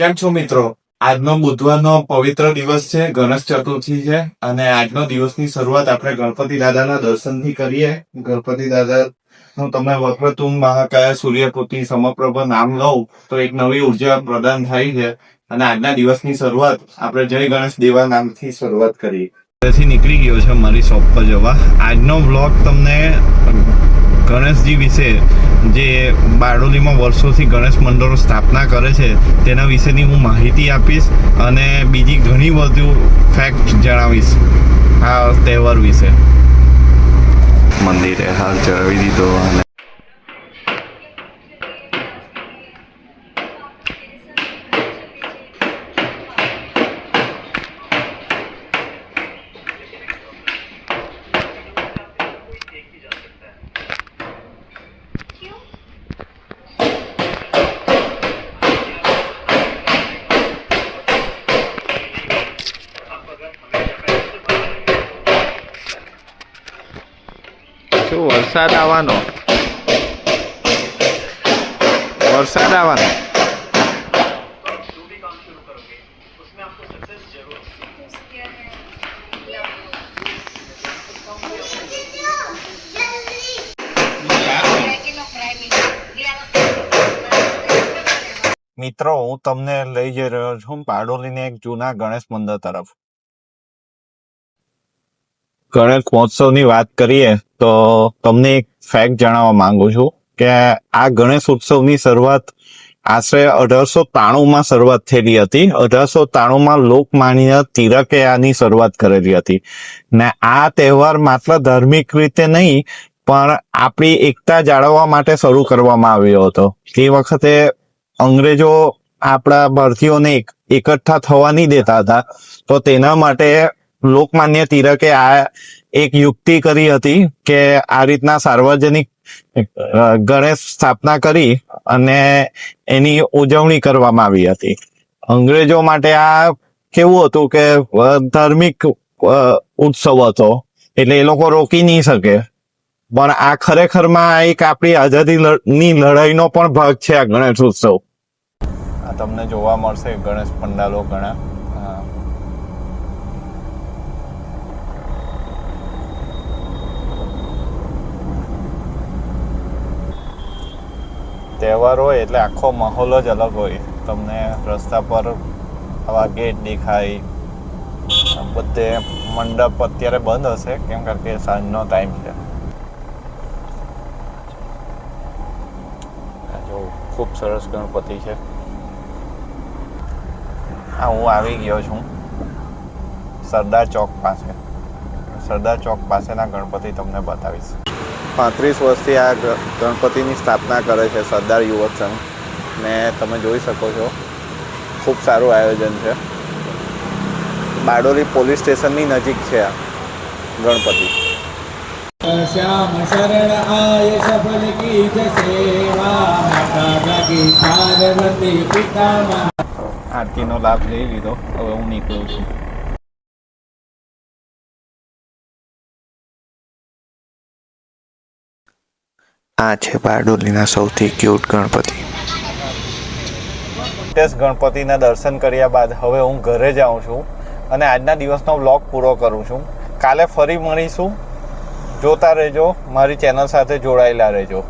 કેમ છો મિત્રો? આજનો બુધવારનો પવિત્ર દિવસ છે, ગણેશ ચતુર્થી છે, અને આજનો દિવસની શરૂઆત આપણે ગણપતિ દાદાના દર્શનથી કરીએ. ગણપતિ દાદા નું તમે વક્રતુંડ મહાકાય, સૂર્યપુત્રી, સમપ્રભ નામ લઉં, તો એક નવી ઊર્જા પ્રદાન થાય છે. અને આજના દિવસની શરૂઆત આપણે જય ગણેશ દેવા નામથી શરૂઆત કરી ત્યાંથી નીકળી ગયો છે, મારી શોપ પર જવા. આજનો બ્લોગ તમને ગણેશજી વિશે જે બારડોલીમાં વર્ષોથી ગણેશ મંડળો સ્થાપના કરે છે, તેના વિશેની હું માહિતી આપીશ અને બીજી ઘણી વધુ ફેક્ટ જણાવીશ આ તહેવાર વિશે. મંદિરે હાલ ચડાવી દીધો અને શું વરસાદ આવવાનો. વરસાદ આવવાનો. મિત્રો, હું તમને લઈ જઈ રહ્યો છું પાડોલીને એક જૂના ગણેશ મંદિર તરફ. ગણેશ મહોત્સવની વાત કરીએ, તો તમને એક ફેક્ટ જણાવવા માંગુ છું કે આ ગણેશ ઉત્સવની શરૂઆત આશરે અઢારસો ત્રાણુંમાં શરૂઆત થયેલી હતી. અઢારસો ત્રાણુંમાં લોકમાન્ય તિલકે આની શરૂઆત કરેલી હતી. ને આ તહેવાર માત્ર ધાર્મિક રીતે નહીં, પણ આપણી એકતા જાળવવા માટે શરૂ કરવામાં આવ્યો હતો. તે વખતે અંગ્રેજો આપણા ભારતીયોને એકઠા થવા નહીં દેતા હતા. તો તેના માટે લોકમાન્ય તિલકે આ એક યુક્તિ કરી હતી કે આ રીતના સાર્વજનિક ગણેશ સ્થાપના કરી અને એની ઉજવણી કરવામાં આવી હતી. અંગ્રેજો માટે આ કેવું હતું કે ધાર્મિક ઉત્સવ હતો, એટલે એ લોકો રોકી નહીં શકે. પણ આ ખરેખરમાં એક આપણી આઝાદી લડ- લડાઈનો પણ ભાગ છે આ ગણેશ ઉત્સવ. તમને જોવા મળશે, ગણેશ પંડાલો ઘણા હા. તહેવાર હોય એટલે આખો માહોલ જ અલગ હોય. તમને રસ્તા પર આવા ગેટ દેખાય. બધે મંડપ અત્યારે બંધ હશે, કેમ કારણ કે સાંજનો ટાઈમ છે. જો ખૂબ સરસ ગણપતિ છે. હા હું આવી ગયો છું. સરદાર ચોક પાસે. સરદાર ચોક પાસેના ગણપતિ તમને બતાવીશ. પાંત્રીસ વર્ષથી આ ગણપતિની સ્થાપના કરે છે સરદાર યુવક સંઘ. ને તમે જોઈ શકો છો ખૂબ સારું આયોજન છે. બારડોલી પોલીસ સ્ટેશનની નજીક છે આ ગણપતિ. શ્યામ શરણ આય સફલ કી સેવા માતા જાગી પાર્વતી પિતા આરતીનો લાભ લઈ લીધો હવે હું નીકળું છું. આ છે બારડોલીના સૌથી ક્યુટ ગણપતિ. ટેસ્ટ ગણપતિના દર્શન કર્યા બાદ હવે હું ઘરે જાઉં છું અને આજના દિવસનો વ્લોગ પૂરો કરું છું. કાલે ફરી મળીશું. જોતા રહેજો, મારી ચેનલ સાથે જોડાયેલા રહેજો.